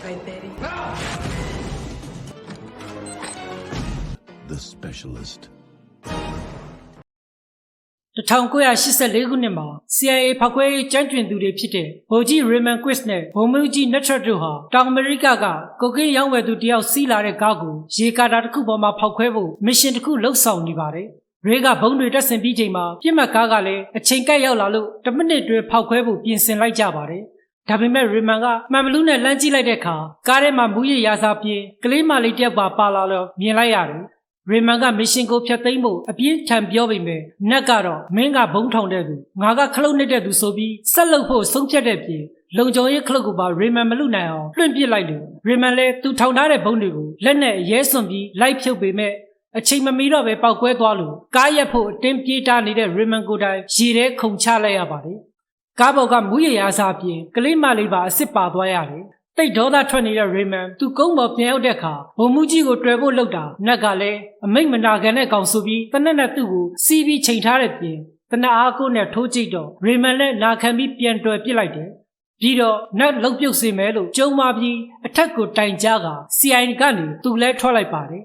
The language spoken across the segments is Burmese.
530. The specialist. 1984ခုနှစ်မှာ CIA ဖောက်ခွဲရေးကြမ်းကျွင်သူတွေဖြစ်တဲ့ဗိုလ်ကြီး Raymond Quist နဲ့ဗိုလ်မှူးကြီး Netrat တို့ဟာတောင်အမေရိကကကိုကင်းရောင်းဝယ်သူတယောက်စီးလာတဲ့ကားကိုရေကာတာတစ်ခုပေါ်မှာဖောက်ခွဲဖို့မစ်ရှင်တစ်ခုလှုပ်ဆောင်နေပါတယ်။ရေကဘုံတွေတက်ဆင်ပြီးချိန်မှာပြစ်မှတ်ကားကလည်းအချိန်ကပ်ရောက်လာလို့တစ်မိနစ်တွင်ဖောက်ခွဲဖို့ပြင်ဆင်လိုက်ကြပါတယ်။ ဒါပေမဲ့ Raymond ကမှန်ဘလူးနဲ့လမ်းကြည့်လိုက်တဲ့အခါကားထဲမှာမူရည်ရာစာပြေကလေးမလေးတစ်ယောက်ပါပါလာလို့မြင်လိုက်ရတယ်။ရေမန်ကမစ်ရှင်ကိုဖျက်သိမ်းဖို့အပြင်းထန်ပြောပေမဲ့နက်ကတော့မင်းကဘုံထောင်တဲ့သူငါကခလုတ်နေတဲ့သူဆိုပြီးဆက်လုပ်ဖို့ဆုံးဖြတ်တဲ့ပြင်လုံခြုံရေးခလုတ်ကိုပါရေမန်မလွတ်နိုင်အောင်လွှင့်ပစ်လိုက်လို့ရေမန်လည်းသူထောင်ထားတဲ့ဘုံတွေကိုလက်နဲ့ရဲစွန်ပြီးလိုက်ဖြုတ်ပေမဲ့အချိန်မမီတော့ပဲပောက်ကွဲသွားလို့ကားရက်ဖို့အတင်းပြေးတားနေတဲ့ရေမန်ကိုတိုင်ရေထဲခုန်ချလိုက်ရပါတယ် ကားဘောက်ကမူးရရာစားပြင်ကလေးမလေးပါအစ်စ်ပါသွားရတယ်တိတ်ဒေါသထွက်နေတဲ့ရေမန်သူကုန်းပေါ်ပြန်ရောက်တဲ့အခါဘုံမူကြီးကိုတွယ်ဖို့လုပ်တာနက်ကလည်းအမိတ်မနာခံတဲ့ကောင်ဆိုပြီးတနက်နဲ့သူ့ကိုစီးပြီးချိန်ထားတဲ့ပြင်တနက်အားကိုနဲ့ထိုးကြည့်တော့ရေမန်လည်းနာခံပြီးပြန်တွယ်ပစ်လိုက်တယ်ပြီးတော့နက်လုတ်ပြုတ်စေမယ်လို့ကြုံမာပြီးအထက်ကိုတိုင်ကြားက CI ကနေသူလဲထွက်လိုက်ပါတယ်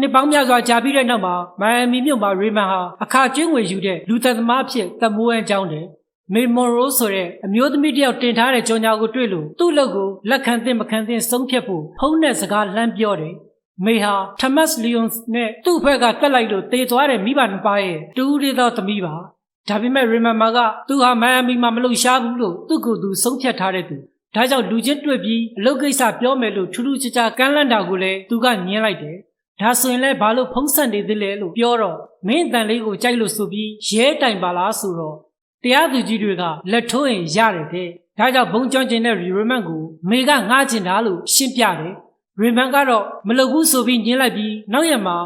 နှစ်ပေါင်းများစွာကြာပြီးတဲ့နောက်မှာမိုင်ယာမီမြို့မှာရေမန်ဟာအခါကျွေးငွေယူတဲ့လူသက်သမားအဖြစ်တမိုးအန်းကြောင်းတယ် မေမော်ရိုဆိုတဲ့အမျိုးသမီးတစ်ယောက်တင်ထားတဲ့ကြောင်ညာကိုတွေ့လို့သူ့လုပ်ကိုလက်ခံသင့်မခံသင့်ဆုံးဖြတ်ဖို့ဖုံးတဲ့စကားလမ်းပြောတယ်။မေဟာထမတ်လီယွန်နဲ့သူ့ဘက်ကတက်လိုက်လို့တေသွားတဲ့မိဘနှစ်ပါးရဲ့တူးရီသောသမီးပါ။ဒါပေမဲ့ရီမန်မာကသူဟာမိုင်ယာမီမှာမလုံရှားဘူးလို့သူ့ကိုယ်သူဆုံးဖြတ်ထားတဲ့သူ။ဒါကြောင့်လူချင်းတွေ့ပြီးအလုပ်ကိစ္စပြောမယ်လို့ထူးထူးခြားခြားကမ်းလှမ်းတာကိုလည်းသူကညင်းလိုက်တယ်။ဒါဆိုရင်လည်းဘာလို့ဖုံးဆက်နေသေးလဲလို့ပြောတော့မင်းအတန်လေးကိုကြိုက်လို့ဆိုပြီးရဲတိုင်ပါလားဆိုတော့ တရားသူကြီးတွေကလက်ထိုးရင်ရတယ်တဲ့ဒါကြောင့်ဘုံကြောင်းကျင်တဲ့ရီမန်ကိုမေကငှားကျင်တာလို့ရှင်းပြတယ်ရီမန်ကတော့မလုပ်ဘူးဆိုပြီးညင်းလိုက်ပြီးနောက်ရက်မှာ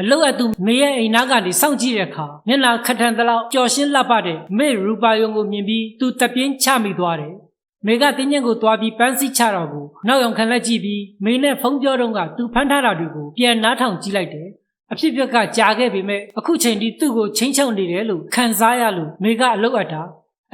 အလုတ်အတူမေရဲ့အိမ်နာကနေစောင့်ကြည့်တဲ့အခါမျက်နှာခက်ထန်သလောက်ပျော်ရှင်းလှပတဲ့မေရူပါယုံကိုမြင်ပြီးသူတပြင်းချမိသွားတယ်မေကတင်းညင်ကိုတွားပြီးပန်းစီချတော့ကိုနောက်ယောင်ခံလက်ကြည့်ပြီးမေနဲ့ဖုန်းပြောတော့ကသူဖမ်းထားတာတွေကိုပြန်နားထောင်ကြည့်လိုက်တယ် အဖြစ်အပျက်ကကြာခဲ့ပေမဲ့အခုချိန်ထိသူ့ကိုချင်းချုံနေတယ်လို့ခံစားရလို့မေကအလုတ်အပ်တာ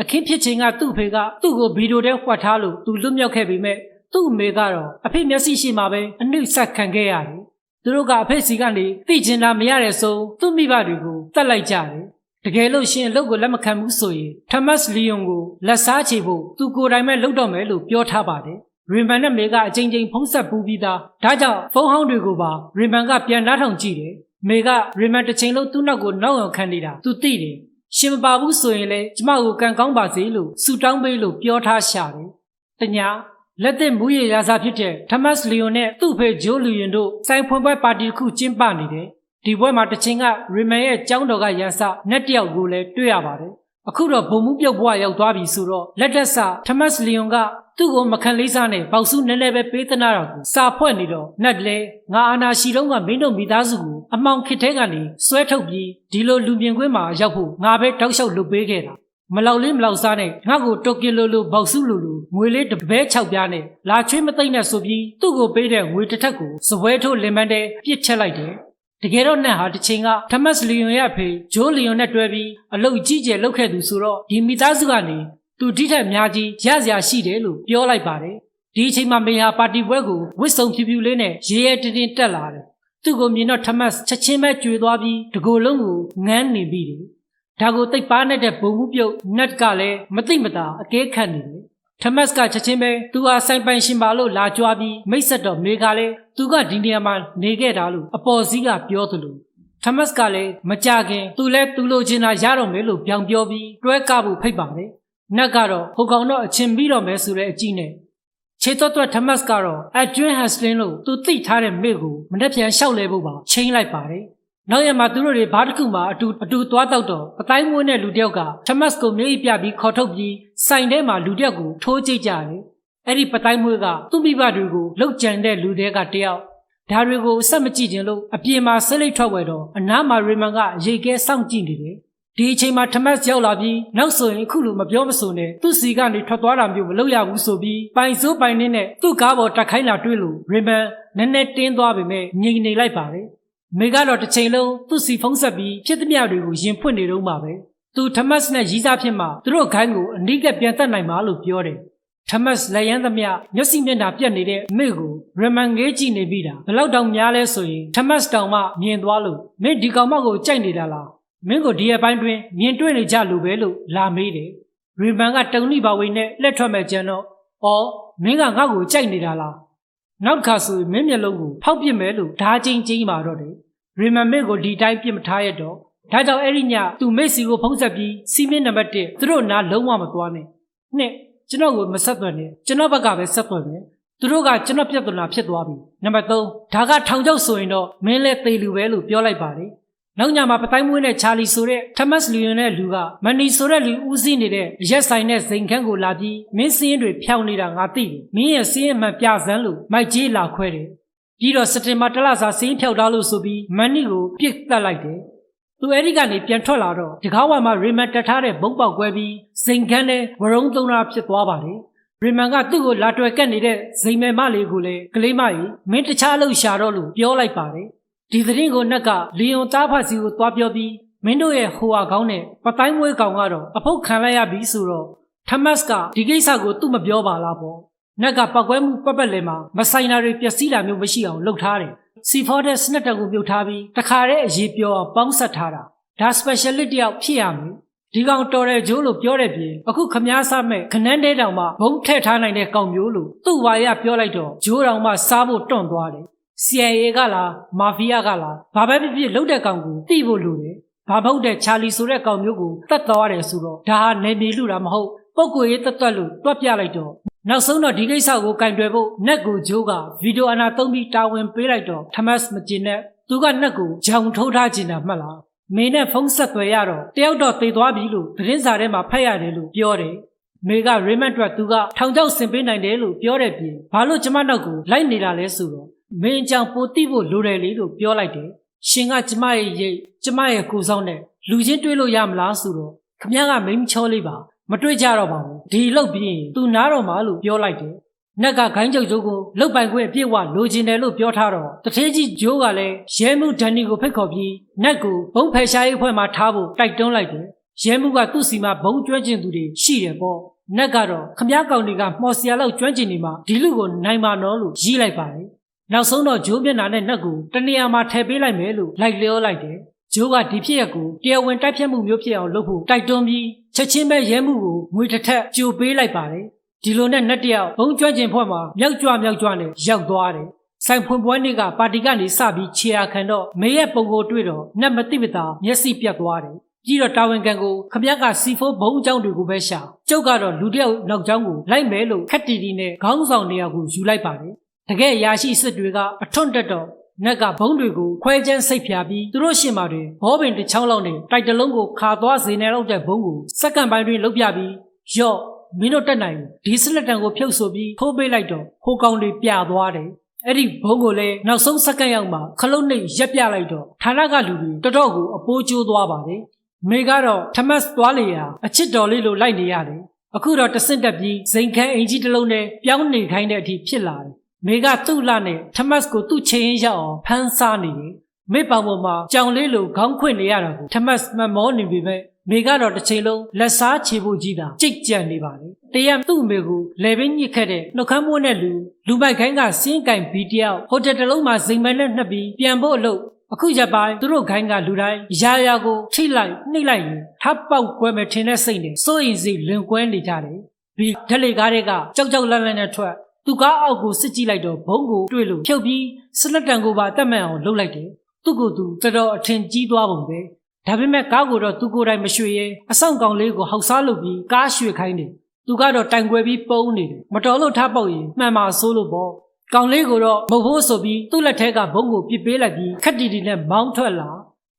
အခင်းဖြစ်ချိန်ကသူ့ဖေကသူ့ကိုဗီဒီယိုထဲဖွက်ထားလို့သူလွတ်မြောက်ခဲ့ပေမဲ့သူ့အမေကတော့အဖေမျက်စိရှိမှပဲအနှိမ့်ဆက်ခံခဲ့ရတယ်သူတို့ကအဖေစီကနေသိကျင်တာမရတဲ့ဆိုသူ့မိဘတွေကိုတတ်လိုက်ကြတယ်တကယ်လို့ရှင်အလုပ်ကိုလက်မခံဘူးဆိုရင်ထမတ်လီယွန်ကိုလက်စားချေဖို့သူကိုယ်တိုင်ပဲလုပ်တော့မယ်လို့ပြောထားပါတယ် ရင်မန်နဲ့မေကအချိန်ချင်းဖုံးဆက်ပူးပြီးသားဒါကြောင့်ဖုန်းဟောင်းတွေကိုပါရင်မန်ကပြန်နှားထောင်ကြည့်တယ်မေကရင်မန်တစ်ချိန်လုံးသူ့နောက်ကိုနောက်အောင်ခံနေတာသူသိတယ်ရှင်မပါဘူးဆိုရင်လေကျမကိုကံကောင်းပါစေလို့ဆူတောင်းပေးလို့ပြောထားရှာတယ်တညာလက်သက်မူရရာစာဖြစ်တဲ့ထမတ်လီယွန်နဲ့သူ့ဖေဂျိုးလူရင်တို့စိုင်ဖွင့်ပွဲပါတီတစ်ခုကျင်းပနေတယ်ဒီပွဲမှာတစ်ချိန်ကရီမန်ရဲ့ကျောင်းတော်ကရန်စနက်တယောက်ကိုလည်းတွေ့ရပါတယ် အခုတော့ဘုံမှုပြုတ်ဘွားရောက်သွားပြီဆိုတော့လက်တက်စာထမတ်လီယွန်ကသူ့ကိုမခံလေးစားနဲ့ပေါက်စုနည်းနည်းပဲပေးသနာတာကိုစာဖွဲ့နေတော့နတ်လေငါအာနာရှိတော့ကမင်းတို့မိသားစုကိုအမောင်ခစ်ထဲကနေဆွဲထုတ်ပြီးဒီလိုလူမြင်ကွင်းမှာရောက်ဖို့ငါပဲတောက်လျှောက်လုပ်ပေးခဲ့တာမလောက်လေးမလောက်စားနဲ့ငါ့ကိုတိုကင်လိုလိုပေါက်စုလိုလိုငွေလေးတစ်ပဲ၆ပြားနဲ့လာချွေးမသိမ့်နဲ့ဆိုပြီးသူ့ကိုပေးတဲ့ငွေတစ်ထက်ကိုစပွဲထိုးလင်မန်းတဲ့ပြစ်ချက်လိုက်တယ် တကယ်တော့နတ်ဟာတစ်ချိန်ကထမတ်လီယွန်ရဲ့ဖေဂျိုးလီယွန်နဲ့တွဲပြီးအလုတ်ကြီးကျယ်လုပ်ခဲ့သူဆိုတော့ဒီမိသားစုကနေသူဒီထက်များကြီးရစရာရှိတယ်လို့ပြောလိုက်ပါတယ်ဒီအချိန်မှာမေဟာပါတီပွဲကိုဝစ်စုံဖြူဖြူလေးနဲ့ရေရဲတင်းတင်းတက်လာတယ်သူ့ကိုမြင်တော့ထမတ်ချက်ချင်းပဲကြွေသွားပြီးတကိုယ်လုံးကိုငန်းနေပြီတယ်ဒါကိုတိတ်ပါနေတဲ့ဘုံမှုပြုတ်နတ်ကလည်းမသိမသာအကဲခတ်နေတယ် ထမတ်ကချက်ချင်းပဲသူဟာဆိုင်ပိုင်ရှင်ပါလို့လာကြွားပြီးမိတ်ဆက်တော့မေကလည်းသူကဒီနေရာမှာနေခဲ့တာလို့အပေါ်စီးကပြောသလိုထမတ်ကလည်းမကြခင်သူလဲသူလိုချင်တာရတော့မယ်လို့ပြောင်ပြောပြီးတွဲကဖို့ဖိတ်ပါတယ်နတ်ကတော့ဟိုကောင်တော့အချင်းပြီးတော့မယ်ဆိုတဲ့အကြည့်နဲ့ခြေသွက်သွက်ထမတ်ကတော့အကျွင်းဟန်စလင်းလို့သူသိထားတဲ့မိကိုမနှက်ပြန်လျှောက်လဲဖို့ပါချင်းလိုက်ပါတယ် နောက်ရမှာသူတို့တွေဘာတစ်ခုမှအတူအတူသွားတော့တော့အတိုင်းမွေးတဲ့လူတယောက်ကထမတ်ကိုမျိုးပြပြီးခေါ်ထုတ်ပြီးစိုင်ထဲမှာလူတယောက်ကိုထိုးကြိတ်ကြတယ်အဲ့ဒီပတိုင်းမွေးကသူ့မိဘတွေကိုလှုပ်ကြံတဲ့လူတွေကတယောက်ဒါတွေကိုစက်မကြည့်ခြင်းလို့အပြင်မှာဆဲလိတ်ထွက်ဝဲတော့အနားမှာရေမန်ကရေကဲစောင့်ကြည့်နေတယ်ဒီအချိန်မှာထမတ်ရောက်လာပြီးနောက်ဆိုရင်အခုလိုမပြောမဆိုနဲ့သူ့စီကနေထွက်သွားတာမျိုးမလုပ်ရဘူးဆိုပြီးပိုင်စိုးပိုင်နဲ့သူ့ကားပေါ်တက်ခိုင်းလာတွေ့လို့ရေမန်နည်းနည်းတင်းသွားပေမဲ့ငြိမ်နေလိုက်ပါတယ် မေကတော့တစ်ချိန်လုံးသူ့စီဖုံးဆက်ပြီးဖြစ်သမျှတွေကိုရင်ဖွင့်နေတော့မှာပဲသူထမတ်နဲ့ရီးစားဖြစ်မှသူတို့ခိုင်းကိုအနိကပြန်တက်နိုင်မှာလို့ပြောတယ်ထထမတ်လက်ရန်သမျှမျက်စိမျက်နှာပြက်နေတဲ့မိကိုရမန်ငေးကြည့်နေပြီတာဘယ်လောက်တောင်များလဲဆိုရင်ထမတ်တောင်မှမြင်သွားလို့မင်းဒီကောင်မကိုကြိုက်နေတာလားမင်းကိုဒီအပိုင်းတွင်မြင်တွေ့နေကြလို့ပဲလို့လာမေးတယ်ရီမန်ကတုံလိပါဝေနဲ့လက်ထွက်မဲ့ကြံတော့အော်မင်းကငါ့ကိုကြိုက်နေတာလား နောက်တစ်ခါဆိုရင်မင်းမျက်လုံးကိုဖောက်ပစ်မယ်လို့ဓာချင်းချင်းပါတော့တယ်ရီမန်မင်းကိုဒီတိုင်းပြစ်မထားရတော့ဒါကြောင့်အဲ့ဒီညသူမိတ်စီကိုဖုံးဆက်ပြီးစီမင်းနံပါတ်1သူတို့နားလုံးဝမသွားနဲ့နှစ်ကျွန်တော်ကိုမဆက်သွယ်နဲ့ကျွန်တော်ဘက်ကပဲဆက်သွယ်မယ်သူတို့ကကျွန်တော်ပြဿနာဖြစ်သွားပြီနံပါတ်3ဒါကထောင်ချောက်ဆိုရင်တော့မင်းလည်းသေလူပဲလို့ပြောလိုက်ပါတယ် နောက်ညမှာပတိုင်းမွေးနဲ့ချာလီဆိုတဲ့ထမတ်လီယွန်နဲ့လူကမန်နီဆိုတဲ့လူဦးစီးနေတဲ့ရက်ဆိုင်နဲ့ဇိန်ခန်းကိုလာပြီးမင်းစင်းတွေဖျောက်နေတာငါသိတယ်မင်းရဲ့စင်းအမှန်ပြစမ်းလို့မိုက်ကြီးလာခွဲတယ်ပြီးတော့စက်တင်ဘာတလစာစင်းဖျောက်ထားလို့ဆိုပြီးမန်နီကိုပြစ်တက်လိုက်တယ်သူအဲ့ဒီကနေပြန်ထွက်လာတော့ဒီကားဝါမှာရီမန်တက်ထားတဲ့ဘုံပေါက်ကွဲပြီးဇိန်ခန်းနဲ့ဝရုံသုံးတာဖြစ်သွားပါတယ်ရီမန်ကသူ့ကိုလာတွယ်ကက်နေတဲ့ဇိမ်မဲမလေးကိုလည်းကလေးမကြီးမင်းတခြားလို့ရှာတော့လို့ပြောလိုက်ပါတယ် ဒီသတင်းကိုနက်ကလီယွန်သားဖတ်စီကိုသွားပြောပြီးမင်းတို့ရဲ့ဟိုဟာကောင်းနဲ့ပတိုင်းမွေးကောင်ကတော့အဖုတ်ခံလိုက်ရပြီဆိုတော့ထမတ်ကဒီကိစ္စကိုသူ့မပြောပါလားပေါ့နက်ကပောက်ကွဲမှုပက်ပက်လဲမှာမဆိုင်နာတွေပျက်စီးတာမျိုးမရှိအောင်လုပ်ထားတယ်စီဖော်တဲ့စနက်တကူပြုတ်ထားပြီးတခါတည်းအရေးပြောအောင်ပေါင်းဆက်ထားတာဒါ specialist တယောက်ဖြစ်ရမယ်ဒီကောင်တော်တဲ့ဂျိုးလို့ပြောတဲ့ပြင်အခုခမားစားမဲ့ခနန်းတဲတောင်မှဘုံထည့်ထားနိုင်တဲ့ကောင်မျိုးလို့သူ့ဝါရပြောလိုက်တော့ဂျိုးတောင်မှစားဖို့တွန့်သွားတယ် CIA ကလားမာဖီးယားကလားဘာပဲဖြစ်ဖြစ်လှုပ်တဲ့ကောင်ကိုတိဖို့လိုတယ်ဘာဘုတ်တဲ့ချာလီဆိုတဲ့ကောင်မျိုးကိုတတ်သွားတယ်ဆိုတော့ဒါဟာနေမီလူတာမဟုတ်ပုတ်ကိုရေးတက်တက်လို့တွက်ပြလိုက်တော့နောက်ဆုံးတော့ဒီကိစ္စကိုကင်တွယ်ဖို့နက်ကိုဂျိုးကဗီဒီယိုအနာသုံးပြီးတာဝန်ပေးလိုက်တော့ထမတ်မကျင်နဲ့သူကနက်ကိုဂျောင်ထိုးထားခြင်းတာမှတ်လားမင်းနဲ့ဖုန်းဆက်သွယ်ရတော့တယောက်တော့သေသွားပြီလို့သတင်းစာထဲမှာဖတ်ရတယ်လို့ပြောတယ်မေကရေမန်အတွက်သူကထောင်ချောက်ဆင်ပေးနိုင်တယ်လို့ပြောတဲ့ပြင်ဘာလို့ကျမနောက်ကိုလိုက်နေတာလဲဆိုတော့ မင်းအကြောင်းပိုတိဖို့လိုတယ်လေလို့ပြောလိုက်တယ်ရှင်ကကျမရဲ့ရိတ်ကျမရဲ့ကိုယ်ဆောင်နဲ့လူချင်းတွေးလို့ရမလားဆိုတော့ခမ ्या ကမိန်းချောလေးပါမတွေ့ကြတော့ပါဘူးဒီလောက်ပြီးရင်သူနားတော့မှာလို့ပြောလိုက်တယ်နက်ကခိုင်းချုပ်ကျုပ်ကိုလုတ်ပိုင်ခွင့်အပြည့်အဝလိုချင်တယ်လို့ပြောထားတော့တထေးကြီးဂျိုးကလည်းရဲမှုဒန်နီကိုဖိတ်ခေါ်ပြီးနက်ကိုဘုံဖယ်ရှားရေးအဖွဲ့မှာထားဖို့တိုက်တွန်းလိုက်တယ်ရဲမှုကသူ့စီမှာဘုံကျွမ်းကျင်သူတွေရှိတယ်ပေါ့နက်ကတော့ခမားကောင်တွေကမှော်စရာလောက်ကျွမ်းကျင်နေမှဒီလူကိုနိုင်ပါတော့လို့ရီးလိုက်ပါတယ် နောက်ဆုံးတော့ဂျိုးမျက်နှာနဲ့နက်ကိုတနေရာမှာထည့်ပေးလိုက်မယ်လို့လိုက်လျောလိုက်တယ်ဂျိုးကဒီဖြစ်ရက်ကိုတရားဝင်တိုက်ဖြတ်မှုမျိုးဖြစ်အောင်လုပ်ဖို့တိုက်တွန်းပြီးချက်ချင်းပဲရဲမှုကိုငွေတစ်ထက်ကြိုပေးလိုက်ပါတယ်ဒီလိုနဲ့နက်တယောက်ဘုံကျွမ်းကျင်ဖွဲ့မှာမြောက်ကြွမြောက်ကြွနဲ့ရောက်သွားတယ်ဆိုင်ဖွင့်ပွဲနေ့ကပါတီကနေစပြီးခြေရာခံတော့မေရဲ့ပုံကိုတွေ့တော့နက်မတိမတာမျက်စိပြတ်သွားတယ်ပြီးတော့တာဝန်ခံကိုခမက်ကစီဖိုးဘုံအကြောင်းတွေကိုပဲရှာကျုပ်ကတော့လူတယောက်နောက်ကျောင်းကိုလိုက်မယ်လို့ခက်တီတီနဲ့ခေါင်းဆောင်နေရာကိုယူလိုက်ပါတယ် တကယ်အရာရှိစစ်တွေကအထွန့်တက်တော့နက်ကဘုံတွေကိုခွဲချမ်းစိတ်ဖြာပြီးသူတို့ရှင်မာတွေဘောပင်တစ်ချောင်းလောက်နဲ့တိုက်တလုံးကိုခါသွားစေနေတော့တဲ့ဘုံကိုစက္ကန့်ပိုင်းတွင်လုတ်ပြပြီးယော့မင်းတို့တက်နိုင်ဘူးဒီစလက်တန်ကိုဖြုတ်ဆိုပြီးထိုးပေးလိုက်တော့ဟိုကောင်တွေပြသွားတယ်အဲ့ဒီဘုံကိုလည်းနောက်ဆုံးစက္ကန့်ရောက်မှခလုံးနှိပ်ရက်ပြလိုက်တော့ဌာနကလူတွေတော်တော်ကိုအပိုးကျိုးသွားပါတယ်မေကတော့ထမတ်သွားလေရာအချစ်တော်လေးလိုလိုက်နေရတယ်အခုတော့တဆင့်တက်ပြီးဇိန်ခန်းအင်ကြီးတစ်လုံးနဲ့ပြောင်းနေခိုင်းတဲ့အထိဖြစ်လာတယ် မေကသူ့လနဲ့ထမတ်ကိုသူ့ချင်းရင်ရောက်အောင်ဖမ်းစားနေတယ်မေပောင်ပေါ်မှာကြောင်လေးလိုခေါင်းခွင့်နေရတာကိုထမတ်မမောနေပြီပဲမေကတော့တစ်ချိန်လုံးလက်စားချေဖို့ကြီးတာကြိတ်ကြံနေပါလေတရံသူ့အမေကိုလေပင်းညစ်ခဲ့တဲ့နှုတ်ခမ်းမိုးနဲ့လူလူပိုက်ခိုင်းကစင်းကင်ဘီတယောက်ဟိုတယ်တစ်လုံးမှာဇိမ်မန်းနဲ့နှက်ပြီးပြန်ဖို့အလုပ်အခုရက်ပိုင်းသူတို့ခိုင်းကလူတိုင်းရာရာကိုထိလိုက်နှိမ့်လိုက်ရင်ထပ်ပေါက်ကွဲမယ်ထင်တဲ့စိတ်နဲ့စိုးရင်စီလွင်ကွဲနေကြတယ်ပြီးဓလေကားတွေကကြောက်ကြောက်လန့်လန့်နဲ့ထွက် သူကားအောက်ကိုစစ်ကြည့်လိုက်တော့ဘုံကိုတွေ့လို့ဖြုတ်ပြီးစလက်တန်ကိုပါတက်မှန်အောင်လှုပ်လိုက်တယ်သူ့ကိုယ်သူတော်တော်အထင်ကြီးသွားပုံပဲဒါပေမဲ့ကားကိုတော့သူကိုယ်တိုင်မရွှေရဲအဆောင်ကောင်လေးကိုဟောက်စားလုပ်ပြီးကားရွှေခိုင်းတယ်သူကတော့တိုင်ကွယ်ပြီးပုံနေတယ်မတော်လို့ထားပေါက်ရင်မှန်ပါဆိုးလို့ပေါ့ကောင်လေးကိုတော့မဟုတ်ဖို့ဆိုပြီးသူ့လက်ထဲကဘုံကိုပစ်ပေးလိုက်ပြီးခက်တီတီနဲ့မောင်းထွက်လာ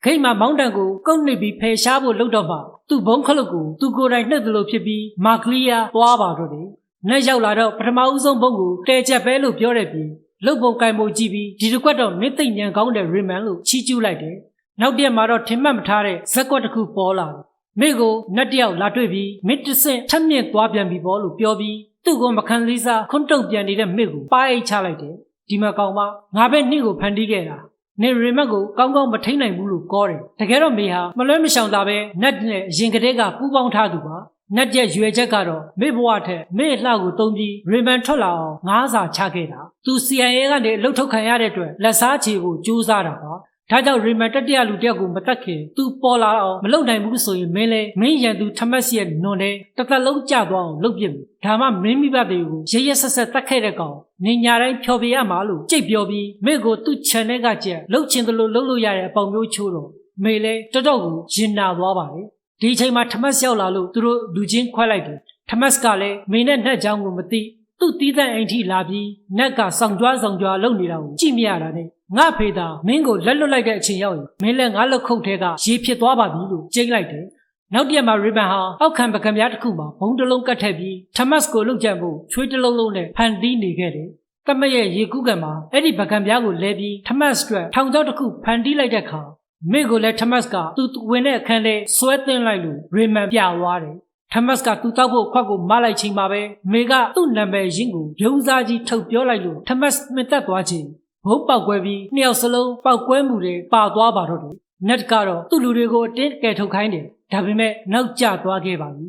ခိတ်မှာမောင်းတန်ကိုကုတ်နှိပ်ပြီးဖယ်ရှားဖို့လုပ်တော့မှသူ့ဘုံခလုတ်ကိုသူကိုယ်တိုင်နှုတ်သလိုဖြစ်ပြီးမာကလီယာသွားပါတော့တယ် နဲ့ရောက်လာတော့ပထမဦးဆုံးဘုံကိုတဲချက်ပဲလို့ပြောတဲ့ပြီးလုတ်ပုံကင်ပုံကြည့်ပြီးဒီတစ်ခွက်တော့မင်းသိမ့်ညံကောင်းတဲ့ရီမန်လို့ချီးကျူးလိုက်တယ်နောက်ပြက်မှာတော့ထင်မှတ်မထားတဲ့ဇက်ကွက်တစ်ခုပေါ်လာတယ်မိကိုနတ်တယောက်လာတွေ့ပြီးမစ်တဆင့်ထက်မြင့်သွားပြန်ပြီပေါ့လို့ပြောပြီးသူ့ကိုမခံလေးစားခွန်းတုံပြန်နေတဲ့မိကိုပါအိတ်ချလိုက်တယ်ဒီမှာကောင်မငါပဲနှိကိုဖန်တီးခဲ့တာနေရီမတ်ကိုကောင်းကောင်းမထိန်နိုင်ဘူးလို့ပြောတယ်တကယ်တော့မေဟာမလွဲမရှောင်တာပဲနတ်နဲ့ရင်ကလေးကပူးပေါင်းထားသူပါ နတ်ရဲ့ရွယ်ချက်ကတော့မေဘဝထက်မေလှကိုတုံးပြီးရီမန်ထွက်လာအောင်ငားစာချခဲ့တာသူ CIA ကနေလှုပ်ထုတ်ခံရတဲ့အတွက်လက်စားချေကိုကြိုးစားတာပါဒါကြောင့်ရီမန်တတိယလူတစ်ယောက်ကိုမတက်ခင်သူပေါ်လာအောင်မလုပ်နိုင်ဘူးဆိုရင်မင်းလဲမင်းရန်သူထမတ်စီရဲ့နွန်တဲ့တစ်သက်လုံးကြသွားအောင်လုပ်ပြမယ်ဒါမှမင်းမိဘတွေကိုရရဆက်ဆက်တက်ခဲ့တဲ့ကောင်နေညာတိုင်းဖြော်ပြရမှာလို့ကြိတ်ပြောပြီးမိကိုသူ့ channel ကကြက်လှုပ်ချင်တယ်လို့လှုပ်လို့ရတဲ့အပေါင်မျိုးချိုးတော့မေလဲတော်တော်ကိုရင်နာသွားပါတယ် ဒီအချိန်မှာထမတ်ရောက်လာလို့သူတို့လူချင်းခွဲလိုက်တယ်ထမတ်ကလည်းမင်းနဲ့နှက်ချောင်းကိုမသိသူ့တီးတဲ့အိမ်ထိလာပြီးနက်ကဆောင်ကြွားဆောင်ကြွားလုပ်နေတာကိုကြည့်မရတာနဲ့ငါဖေတာမင်းကိုလက်လွတ်လိုက်တဲ့အချိန်ရောက်ရင်မင်းလည်းငါလက်ခုပ်ထဲကရေဖြစ်သွားပါပြီလို့ကြိတ်လိုက်တယ်နောက်တစ်ရက်မှာရီဘန်ဟာအောက်ခံပကံပြားတစ်ခုမှာဘုံတစ်လုံးကတ်ထည့်ပြီးထမတ်ကိုလှုပ်ကြံဖို့ချွေးတစ်လုံးလုံးနဲ့ဖန်တီးနေခဲ့တယ်တမက်ရဲ့ရေကူးကန်မှာအဲ့ဒီပကံပြားကိုလဲပြီးထမတ်အတွက်ထောင်ချောက်တစ်ခုဖန်တီးလိုက်တဲ့အခါ မိကိုလည်းထမတ်ကသူဝင်တဲ့အခန်းထဲဆွဲသွင်းလိုက်လို့ရီမန်ပြသွားတယ်ထမတ်ကသူတောက်ဖို့ခွက်ကိုမလိုက်ချိန်မှာပဲမေကသူ့နာမည်ရင်းကိုရုံစားကြီးထုတ်ပြောလိုက်လို့ထမတ်မတက်သွားချိန်ဘုံပေါက်ကွဲပြီးနှစ်ယောက်စလုံးပေါက်ကွဲမှုတွေပါသွားပါတော့တယ်နက်ကတော့သူ့လူတွေကိုအတင်းကယ်ထုတ်ခိုင်းတယ်ဒါပေမဲ့နောက်ကျသွားခဲ့ပါပြီ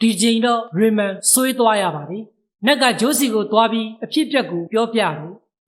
ဒီချိန်တော့ရီမန်ဆွေးသွားရပါတယ်နက်ကဂျိုးစီကိုသွားပြီးအဖြစ်အပျက်ကိုပြောပြတယ်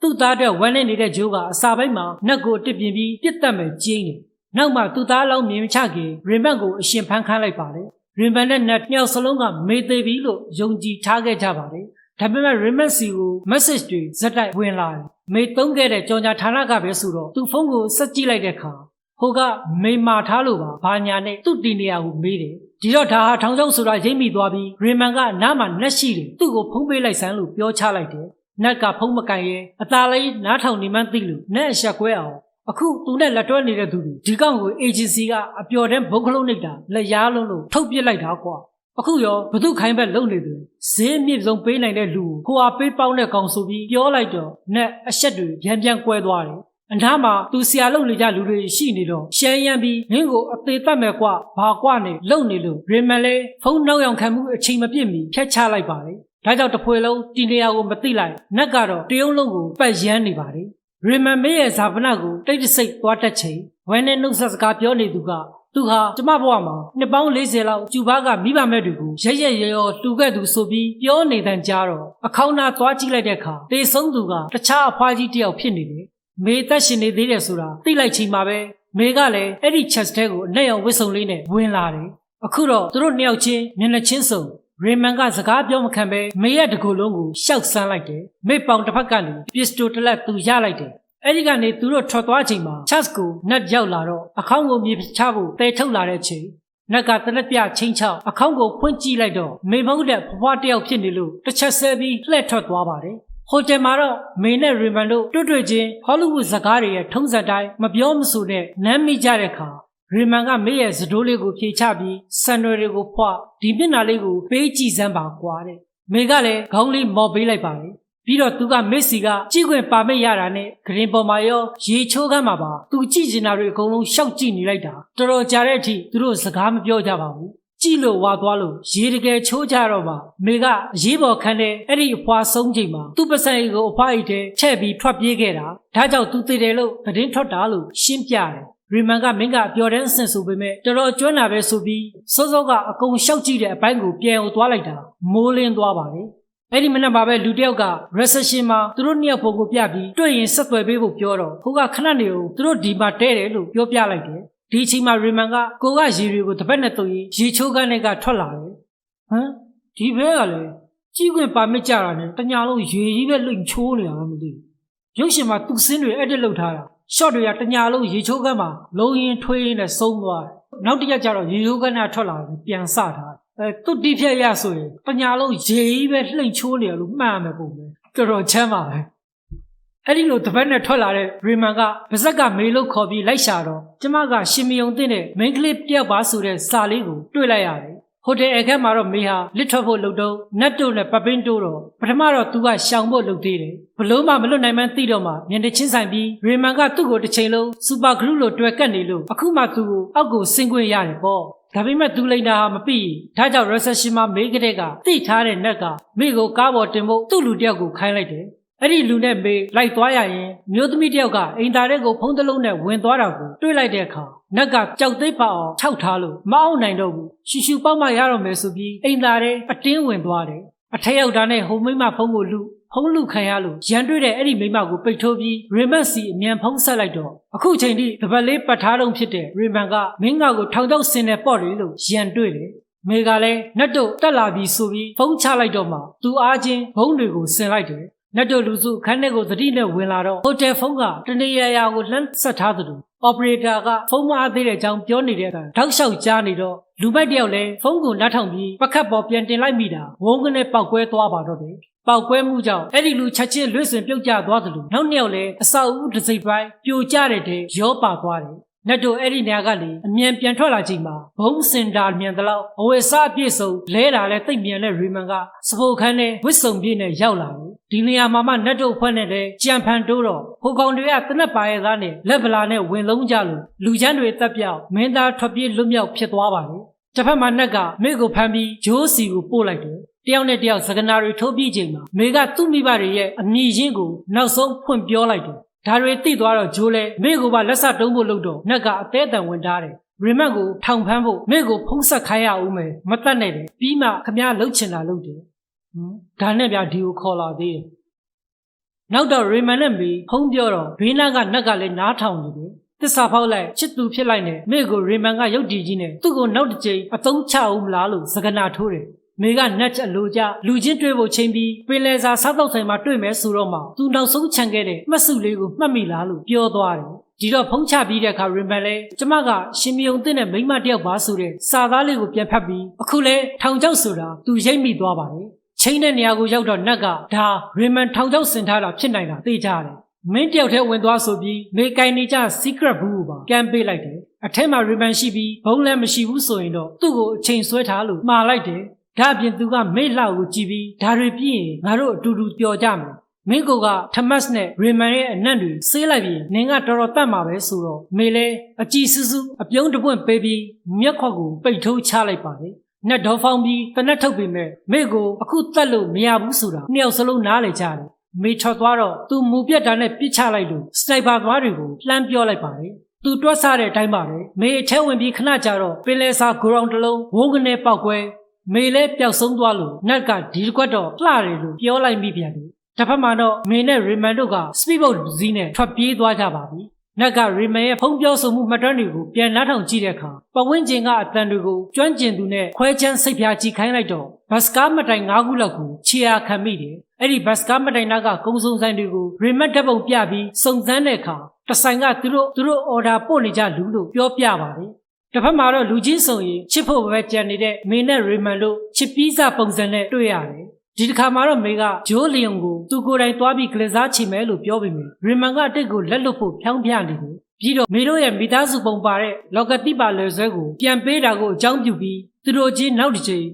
သူ့သားအတွက်ဝမ်းနေနေတဲ့ဂျိုးကအစာပိုင်းမှာနက်ကိုတစ်ပြင်းပြီးပြစ်တက်မယ်ကျင်းတယ်နောက်မှသူ့သားလောင်းမြင်မချခင်ရီမန်ကိုအရှင်ဖမ်းခန်းလိုက်ပါတယ်ရင်ပန်နဲ့နတ်နှစ်ယောက်စလုံးကမေးသေးပြီလို့ယုံကြည်ထားခဲ့ကြပါတယ်။ဒါပေမဲ့ Remix စီကို message တွေဇက်တိုက်ဝင်လာတယ်။မေသုံးခဲ့တဲ့ကြော်ညာဌာနကပဲဆိုတော့သူဖုန်းကိုဆက်ကြည့်လိုက်တဲ့အခါဟိုကမေမာထားလို့ပါဘာညာနဲ့သူ့တီနေရာကိုမေးတယ်။ဒီတော့ဒါဟာထောင်ချောက်ဆိုတာရိပ်မိသွားပြီးရေမန်ကနားမှာနက်ရှိတယ်သူ့ကိုဖုံးပေးလိုက်စမ်းလို့ပြောချလိုက်တယ်။ နက်ကဖုံးမကန်ရဲအသာလေးနားထောင်နေမှန်းသိလို့နက်အဆက်ကွဲအောင်အခုသူနဲ့လက်တွဲနေတဲ့သူတွေဒီကောင်ကို agency ကအပျော်တဲ့ဘုတ်ကလုံးနေတာလက်ရားလုံးလို့ထုတ်ပစ်လိုက်တာကွာအခုရောဘသူခိုင်းဘက်လုံနေတယ်ဈေးမြင့်ဆုံးပေးနိုင်တဲ့လူကိုဟိုဟာပေးပေါင်းတဲ့ကောင်ဆိုပြီးပြောလိုက်တော့နက်အဆက်တွေပြန်ပြန်ကွဲသွားတယ်အနားမှာသူဆရာလုံနေကြလူတွေရှိနေတော့ရှမ်းရမ်းပြီးမင်းကိုအသေးတတ်မယ်ကွာဘာကွာနေလုံနေလို့ရေမန်လဲဖုံးနောက်ရောင်ခံမှုအချိန်မပြည့်မီဖျက်ချလိုက်ပါတယ် ဒါကြောင့်တဖွဲလုံးတီနေရာကိုမသိလိုက်နက်ကတော့တရုံးလုံးကိုပတ်ရမ်းနေပါတယ်ရီမန်မေရဲ့ဇာပနာကိုတိတ်တဆိတ်သွားတတ်ချိန်ဝမ်းနဲ့နှုတ်ဆက်စကားပြောနေသူကသူဟာကျမဘဝမှာနှစ်ပေါင်း40လောက်ကျူဘာကမိဘမဲ့တွေကိုရရက်ရရောတူခဲ့သူဆိုပြီးပြောနေတန်ကြတော့အခေါင်းနာသွားကြည့်လိုက်တဲ့အခါတေဆုံးသူကတခြားအဖွားကြီးတယောက်ဖြစ်နေတယ်မေသက်ရှင်နေသေးတယ်ဆိုတာသိလိုက်ချိန်မှာပဲမေကလည်းအဲ့ဒီ chest ထဲကိုအနဲ့ရောင်ဝစ်စုံလေးနဲ့ဝင်လာတယ်အခုတော့သူတို့နှစ်ယောက်ချင်းမျက်နှာချင်းစုံ ရေမန်ကစကားပြောမခံပဲမေရဲ့တကူလုံးကိုရှောက်ဆန်းလိုက်တယ်မေပေါင်တစ်ဖက်ကနေပစ္စတိုတလက်သူရလိုက်တယ်အဲ့ဒီကနေသူတို့ထွက်သွားချိန်မှာ chess ကိုနတ်ရောက်လာတော့အခေါင်းကိုမြေချဖို့တဲထုတ်လာတဲ့ချိန်နတ်ကတလက်ပြချင်းချောက်အခေါင်းကိုဖွင့်ကြည့်လိုက်တော့မေမဟုတ်တဲ့ဘွားတယောက်ဖြစ်နေလို့တစ်ချက်ဆဲပြီးလှည့်ထွက်သွားပါတယ်ဟိုတယ်မှာတော့မေနဲ့ရီမန်တို့တွေ့တွေ့ချင်းဟောလိဝုဒ်ဇာတ်ကားတွေရဲ့ထုံးစံတိုင်းမပြောမဆိုနဲ့နမ်းမိကြတဲ့အခါ ရီမန်ကမေရဲ့စတိုးလေးကိုဖြေချပြီးဆန်ရွယ်တွေကိုဖွာဒီမျက်နှာလေးကိုပေးကြည့်စမ်းပါကွာတဲ့မေကလည်းခေါင်းလေးမော်ပေးလိုက်ပါတယ်ပြီးတော့သူကမက်ဆီကကြည့်ခွင့်ပါမိတ်ရတာနဲ့ဂရင်ပေါ်မှာရောရေချိုးခန်းမှာပါသူကြည့်ကျင်တာတွေအကုန်လုံးရှောက်ကြည့်နေလိုက်တာတော်တော်ကြာတဲ့အထိသူတို့စကားမပြောကြပါဘူးကြည့်လို့ဝါသွားလို့ရေတကယ်ချိုးကြတော့မှမေကအရေးပေါ်ခန်းတဲ့အဲ့ဒီအဖွာဆုံးချိန်မှာသူ့ပစံကိုအဖွာအိတ်ထဲချက်ပြီးထွက်ပြေးခဲ့တာဒါကြောင့်သူသိတယ်လို့သတင်းထွက်တာလို့ရှင်းပြတယ် ရီမန်ကမင်းကပျော်တဲ့အဆင့်ဆိုပေမဲ့တော်တော်ကျွမ်းတာပဲဆိုပြီးစောစောကအကုန်ရှောက်ကြည့်တဲ့အပိုင်းကိုပြန်အောင်သွားလိုက်တာမိုးလင်းသွားပါတယ်အဲ့ဒီမနက်ပါပဲလူတစ်ယောက်က recession မှာသူတို့နှစ်ယောက်ပုံကိုပြပြီးတွေ့ရင်ဆက်သွယ်ပေးဖို့ပြောတော့ဟိုကခဏနေအောင်သူတို့ဒီမှာတဲတယ်လို့ပြောပြလိုက်တယ်ဒီအချိန်မှာရီမန်ကကိုကရေတွေကိုတစ်ပတ်နဲ့တုံရင်ရေချိုးကန်းတွေကထွက်လာတယ်ဟမ်ဒီဘဲကလည်းကြီးခွင့်ပါမစ်ကြတာနဲ့တညာလုံးရေကြီးပဲလိမ်ချိုးနေတာမသိဘူးရုပ်ရှင်မှာသူ့စင်းတွေအဲ့တက်လောက်ထားတာ shot တွေကတညာလုံးရေချိုးကန်းမှာလုံးရင်ထွေးရင်းနဲ့ဆုံးသွားတယ်နောက်တစ်ရက်ကျတော့ရေချိုးကန်းကထွက်လာတယ်ပြန်စထားတယ်အဲသူတိဖြက်ရဆိုရင်ပညာလုံးရေကြီးပဲလှိမ့်ချိုးနေရလို့မှတ်ရမယ်ပုံပဲတော်တော်ချမ်းပါပဲအဲ့ဒီလိုတပတ်နဲ့ထွက်လာတဲ့ရီမန်ကဗဇက်ကမေလို့ခေါ်ပြီးလိုက်ရှာတော့ကျမကရှင်မယုံတဲ့ main clip တယောက်ပါဆိုတဲ့စာလေးကိုတွေ့လိုက်ရတယ် ဟိုတယ်အခန်းမှာတော့မေဟာလစ်ထွက်ဖို့လုပ်တော့နတ်တို့နဲ့ပပင်းတိုးတော့ပထမတော့သူကရှောင်ဖို့လုပ်သေးတယ်ဘလို့မှမလွတ်နိုင်မှန်းသိတော့မှမျက်နှာချင်းဆိုင်ပြီးရေမန်ကသူ့ကိုတစ်ချိန်လုံးစူပါဂရုလိုတွဲကပ်နေလို့အခုမှသူ့ကိုအောက်ကိုဆင်းခွင့်ရတယ်ပေါ့ဒါပေမဲ့သူလိန်တာဟာမပြီးဒါကြောင့် recession မှာမေးကတဲ့ကသိထားတဲ့နက်ကမိကိုကားပေါ်တင်ဖို့သူ့လူတယောက်ကိုခိုင်းလိုက်တယ် အဲ့ဒီလူနဲ့မေလိုက်သွားရရင်မျိုးသမီးတစ်ယောက်ကအိမ်သားတဲ့ကိုဖုံးတစ်လုံးနဲ့ဝင်သွားတာကိုတွေ့လိုက်တဲ့အခါနက်ကကြောက်သိပ်ပါအောင်ခြောက်ထားလို့မအောင်နိုင်တော့ဘူးရှူရှူပေါက်မှရတော့မယ်ဆိုပြီးအိမ်သားတဲ့အတင်းဝင်သွားတယ်အထက်ရောက်တာနဲ့ဟိုမိမဖုံးကိုလူဖုံးလူခံရလို့ရန်တွေ့တဲ့အဲ့ဒီမိမကိုပိတ်ထိုးပြီးရီမတ်စီအမြန်ဖုံးဆက်လိုက်တော့အခုချိန်ထိတပတ်လေးပတ်ထားတော့ဖြစ်တဲ့ရီမန်ကမင်းငါကိုထောင်ချောက်ဆင်နေပေါ့လေလို့ရန်တွေ့တယ်မေကလည်းနတ်တို့တက်လာပြီဆိုပြီးဖုံးချလိုက်တော့မှသူအားချင်းဘုံတွေကိုဆင်လိုက်တယ် နတ်တို့လူစုခန်းထဲကိုသတိနဲ့ဝင်လာတော့ဟိုတယ်ဖုန်းကတနေရာရာကိုလှမ်းဆက်ထားသလိုအော်ပရေတာကဖုန်းမအားသေးတဲ့အကြောင်းပြောနေတဲ့အခါတောက်လျှောက်ကြားနေတော့လူမိုက်တယောက်လည်းဖုန်းကိုနှာထောင်ပြီးပကတ်ပေါ်ပြန်တင်လိုက်မိတာဝုန်းကနေပောက်ကွဲသွားပါတော့တယ်ပောက်ကွဲမှုကြောင့်အဲ့ဒီလူချက်ချင်းလွတ်စင်ပြုတ်ကျသွားသလိုနောက်နှစ်ယောက်လည်းအဆောက်အဦတစ်စိပ်ပိုင်းပြိုကျတဲ့တဲ့ရောပါသွားတယ် နတ်တို့အဲ့ဒီနေရာကလေအမြန်ပြန်ထွက်လာချိန်မှာဘုံစင်တာမြန်တလောက်အဝယ်စားအပြည့်စုံလဲတာလဲတိတ်မြန်တဲ့ရီမန်ကစပိုခန်းနဲ့ဝစ်စုံပြည့်နဲ့ရောက်လာတယ်ဒီနေရာမှာမှနတ်တို့ဖွဲ့နဲ့လဲကြံဖန်တိုးတော့ဟိုကောင်တွေကတနက်ပါရဲ့သားနဲ့လက်ဗလာနဲ့ဝင်လုံးကြလို့လူချမ်းတွေတက်ပြောက်မင်းသားထွက်ပြေးလွတ်မြောက်ဖြစ်သွားပါလေတစ်ဖက်မှာနတ်ကမိကိုဖမ်းပြီးဂျိုးစီကိုပို့လိုက်တယ်တယောက်နဲ့တယောက်စကနာတွေထိုးပြချိန်မှာမေကသူ့မိဘတွေရဲ့အမိရင်းကိုနောက်ဆုံးဖွင့်ပြောလိုက်တယ် ဒါတွေသိသွားတော့ဂျိုးလဲမိကိုပါလက်စတုံးဖို့လုပ်တော့နတ်ကအသေးအံဝင်ထားတယ်ရီမတ်ကိုထောင်ဖမ်းဖို့မိကိုဖုံးဆက်ခိုင်းရအောင်မယ်မတတ်နဲ့တယ်ပြီးမှခမရလှုပ်ချင်တာလုပ်တယ်ဟမ်ဒါနဲ့ဗျာဒီကိုခေါ်လာသေးတယ်နောက်တော့ရီမန်နဲ့မီဖုံးပြောတော့ဘေးနားကနတ်ကလည်းနားထောင်နေတယ်တစ္ဆာဖောက်လိုက်ချစ်သူဖြစ်လိုက်နဲ့မိကိုရီမန်ကရုတ်တည်ကြီးနဲ့သူ့ကိုနောက်တစ်ချိန်အသုံးချအောင်မလားလို့စကနာထိုးတယ် မေကနတ်ချက်လိုကြလူချင်းတွေ့ဖို့ချိန်ပြီးပင်လယ်စာစားတော့ဆိုင်မှာတွေ့မယ်ဆိုတော့မှသူနောက်ဆုံးခြံခဲ့တဲ့မှတ်စုလေးကိုမှတ်မိလားလို့ပြောသွားတယ်ဒီတော့ဖုံးချပြီးတဲ့အခါရင်ပန်လဲကျမကရှင်မြုံတဲ့နဲ့မိမတယောက်ပါဆိုတဲ့စာသားလေးကိုပြန်ဖတ်ပြီးအခုလဲထောင်ချောက်ဆိုတာသူရိပ်မိသွားပါတယ်ချိန်တဲ့နေရာကိုရောက်တော့နတ်ကဒါရီမန်ထောင်ချောက်ဆင်ထားတာဖြစ်နိုင်တာသိကြတယ်မင်းတယောက်တည်းဝင်သွားဆိုပြီးမေကိုင်နေကြ secret ဘူးကိုပါကန်ပေးလိုက်တယ်အထက်မှာ ribbon ရှိပြီးဘုံလည်းမရှိဘူးဆိုရင်တော့သူ့ကိုအချိန်ဆွဲထားလို့မှားလိုက်တယ် ဒါအပြင်သူကမိတ်လှကိုကြည့်ပြီးဒါတွေပြည့်ရင်ငါတို့အတူတူပျော်ကြမယ်မင်းကိုကထမတ်နဲ့ရီမန်ရဲ့အနံ့တွေဆေးလိုက်ပြီးနင်ကတော်တော်တတ်မှာပဲဆိုတော့မေလဲအကြည်စူးစူးအပြုံးတပွင့်ပေးပြီးမျက်ခွက်ကိုပိတ်ထိုးချလိုက်ပါတယ်နတ်တော်ဖောင်းပြီးတနက်ထုတ်ပြီးမဲ့မိကိုအခုတက်လို့မရဘူးဆိုတာနှစ်ယောက်စလုံးနားလေကြတယ်မေထွက်သွားတော့သူမူပြက်တာနဲ့ပြစ်ချလိုက်လို့စနိုက်ပါသွားတွေကိုလှမ်းပြောလိုက်ပါတယ်သူတွက်ဆတဲ့အတိုင်းပါပဲမေအထဲဝင်ပြီးခဏကြာတော့ပင်လယ်စာဂရောင်တစ်လုံးဝုန်းကနေပေါက်ကွဲ မေလဲပျောက်ဆုံးသွားလို့နတ်ကဒီကွက်တော့လှတယ်လို့ပြောလိုက်မိပြန်တယ်တစ်ဖက်မှာတော့မေနဲ့ရီမန်တို့ကစပီဘုတ်ဇီးနဲ့ထွက်ပြေးသွားကြပါပြီနတ်ကရီမန်ရဲ့ဖုံးပြောဆိုမှုမှတ်တမ်းတွေကိုပြန်နှားထောင်ကြည့်တဲ့အခါပဝင်းကျင်ကအတန်တွေကိုကျွမ်းကျင်သူနဲ့ခွဲချမ်းစိတ်ဖြာကြည့်ခိုင်းလိုက်တော့ဘတ်စကားမတိုင်၅ခုလောက်ကိုခြေအားခံမိတယ်အဲ့ဒီဘတ်စကားမတိုင်နာကကုံစုံဆိုင်တွေကိုရီမတ်ဓာတ်ပုံပြပြီးစုံစမ်းတဲ့အခါတဆိုင်ကသူတို့သူတို့အော်ဒါပို့နေကြလူလို့ပြောပြပါတယ် တစ်ဖက်မှာတော့လူချင်းစုံရင်ချစ်ဖို့ပဲကြံနေတဲ့မေနဲ့ရီမန်တို့ချစ်ပြီးစားပုံစံနဲ့တွေ့ရတယ်ဒီတစ်ခါမှာတော့မေကဂျိုးလီယုံကိုသူကိုယ်တိုင်သွားပြီးကလစားချင်မယ်လို့ပြောပေမယ့်ရီမန်ကအတိတ်ကိုလက်လွတ်ဖို့ဖြောင်းပြနေတယ်ပြီးတော့မေတို့ရဲ့မိသားစုပုံပါတဲ့လောကတိပါလွယ်ဆွဲကိုပြန်ပေးတာကိုအကြောင်းပြုပြီးသူတို့ချင်းနောက်တစ်ချိန်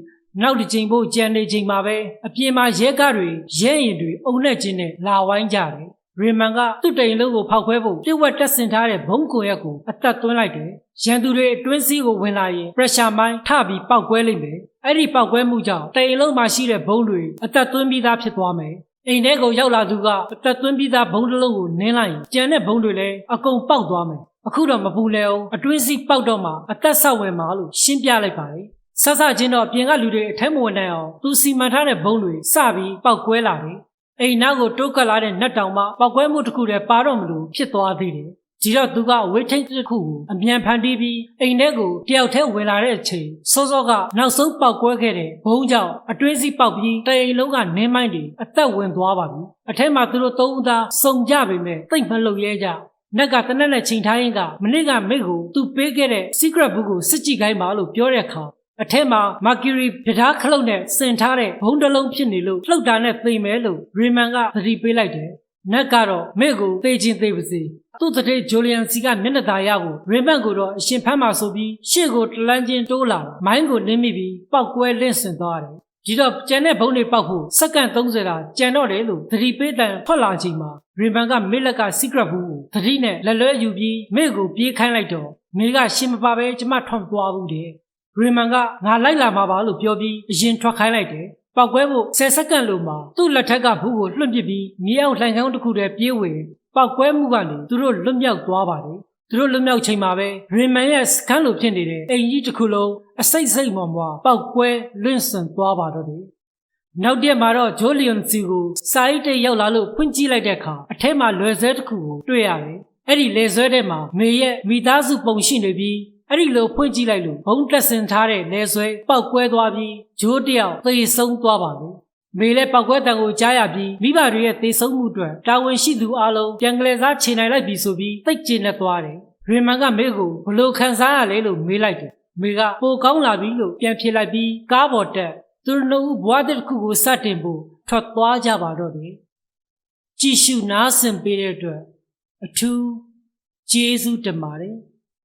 နောက်တစ်ချိန်ဖို့ကြံနေချိန်မှာပဲအပြင်မှာရဲကားတွေရဲရင်တွေအုံနဲ့ချင်းနဲ့လာဝိုင်းကြတယ် ရီမန်ကသူ့တိမ်လုံးကိုဖောက်ခွဲဖို့ပြည့်ဝက်တက်ဆင်ထားတဲ့ဘုံကွန်ရက်ကိုအသက်သွင်းလိုက်တယ်။ရန်သူတွေအတွင်းစည်းကိုဝင်လာရင် pressure မိုင်းထပြီးပောက်ကွဲလိမ့်မယ်။အဲ့ဒီပောက်ကွဲမှုကြောင့်တိမ်လုံးမှာရှိတဲ့ဘုံတွေအသက်သွင်းပြီးသားဖြစ်သွားမယ်။အိမ်ထဲကိုရောက်လာသူကအသက်သွင်းပြီးသားဘုံတစ်လုံးကိုနင်းလိုက်ရင်ကျန်တဲ့ဘုံတွေလည်းအကုန်ပေါက်သွားမယ်။အခုတော့မပူလဲအောင်အတွင်းစည်းပေါက်တော့မှအသက်ဆောက်ဝင်မှာလို့ရှင်းပြလိုက်ပါတယ်။ဆက်ဆချင်းတော့ပြင်ကလူတွေအထက်မဝင်နိုင်အောင်သူစီမံထားတဲ့ဘုံတွေစပြီးပောက်ကွဲလာတယ်။ အိမ်နောက်ကိုတိုးကပ်လာတဲ့နတ်တောင်မှပောက်ကွဲမှုတစ်ခုတည်းပါတော့မလို့ဖြစ်သွားသေးတယ်။ဒီတော့သူကဝေထိန်တစ်ခုကိုအမြန်ဖန်တီးပြီးအိမ်ထဲကိုတယောက်တည်းဝင်လာတဲ့အချိန်စောစောကနောက်ဆုံးပောက်ကွဲခဲ့တဲ့ဘုံကြောင့်အတွင်းစီပေါက်ပြီးတအိမ်လုံးကနင်းမိုင်းတွေအသက်ဝင်သွားပါပြီ။အထက်မှာသူတို့သုံးဦးသားစုံကြပေမဲ့တိတ်မလုံရဲကြ။နက်ကတနက်နဲ့ချိန်ထားရင်ကမနစ်ကမိတ်ကိုသူပေးခဲ့တဲ့ secret book ကိုစစ်ကြည့်ခိုင်းပါလို့ပြောတဲ့အခါ အထက်မှာ Mercury ပြဓာခလုတ်နဲ့ဆင်ထားတဲ့ဘုံတစ်လုံးဖြစ်နေလို့လှုပ်တာနဲ့သိမယ်လို့ Raymond ကသတိပေးလိုက်တယ်။နက်ကတော့မိကိုသိချင်းသိပါစေ။သူ့တဲ့ဂျိုလီယန်စီကမျက်နှာသာရကို Raymond ကိုတော့အရှင်ဖမ်းမှာဆိုပြီးရှေ့ကိုတလန်းချင်းတိုးလာမိုင်းကိုနင်းမိပြီးပောက်ကွဲလင့်ဆင်သွားတယ်။ဒီတော့ကျန်တဲ့ဘုံတွေပောက်ဖို့စက္ကန့်30တာကျန်တော့တယ်လို့သတိပေးတဲ့ထွက်လာချိန်မှာရင်ပန်ကမေလက်က secret ဘူးကိုသတိနဲ့လက်လွဲယူပြီးမေကိုပြေးခိုင်းလိုက်တော့မေကရှင်မပါပဲကျမထွန်သွားဘူးတဲ့ ရင်မန်ကငါလိုက်လာမှာပါလို့ပြောပြီးအရင်ထွက်ခိုင်းလိုက်တယ်ပပောက်ကွဲဖို့10စက္ကန့်လိုမှာသူ့လက်ထက်ကဘူးကိုလွှင့်ပစ်ပြီးမြေအောင်လှန်ကောင်းတစ်ခုတည်းပြေးဝင်ပောက်ကွဲမှုကနေသူတို့လွတ်မြောက်သွားပါတယ်သူတို့လွတ်မြောက်ချိန်မှာပဲရီမန်ရဲ့စကန်လိုဖြစ်နေတဲ့အိမ်ကြီးတစ်ခုလုံးအစိတ်စိတ်မော်မွာပောက်ကွဲလွင့်စင်သွားပါတော့တယ်နောက်တစ်မှာတော့ဂျိုလီယွန်စီကိုစာရိတ်တဲ့ရောက်လာလို့ဖွင့်ကြည့်လိုက်တဲ့အခါအထက်မှာလွယ်ဆွဲတစ်ခုကိုတွေ့ရတယ်အဲ့ဒီလေဆွဲတဲ့မှာမေရဲ့မိသားစုပုံရှိနေပြီး အဲ့ဒီလိုဖွင့်ကြည့်လိုက်လို့ဘုံတက်ဆင်ထားတဲ့လေဆွဲပောက်ကွဲသွားပြီးဂျိုးတယောက်သေဆုံးသွားပါတယ်မေလည်းပောက်ကွဲတံကိုကြားရပြီးမိဘတွေရဲ့သေဆုံးမှုအတွက်တာဝန်ရှိသူအလုံးပြန်ကလေးစားခြေနိုင်လိုက်ပြီဆိုပြီးသိတ်ကျင်နေသွားတယ်ရီမန်ကမေကိုဘလို့ခံစားရလဲလို့မေးလိုက်တယ်မေကပိုကောင်းလာပြီလို့ပြန်ဖြေလိုက်ပြီးကားပေါ်တက်သူတို့နှစ်ဦးဘွားတဲ့တစ်ခုကိုစတင်ဖို့ထွက်သွားကြပါတော့တယ်ကြည့်ရှုနားဆင်ပေးတဲ့အတွက်အထူးကျေးဇူးတင်ပါတယ်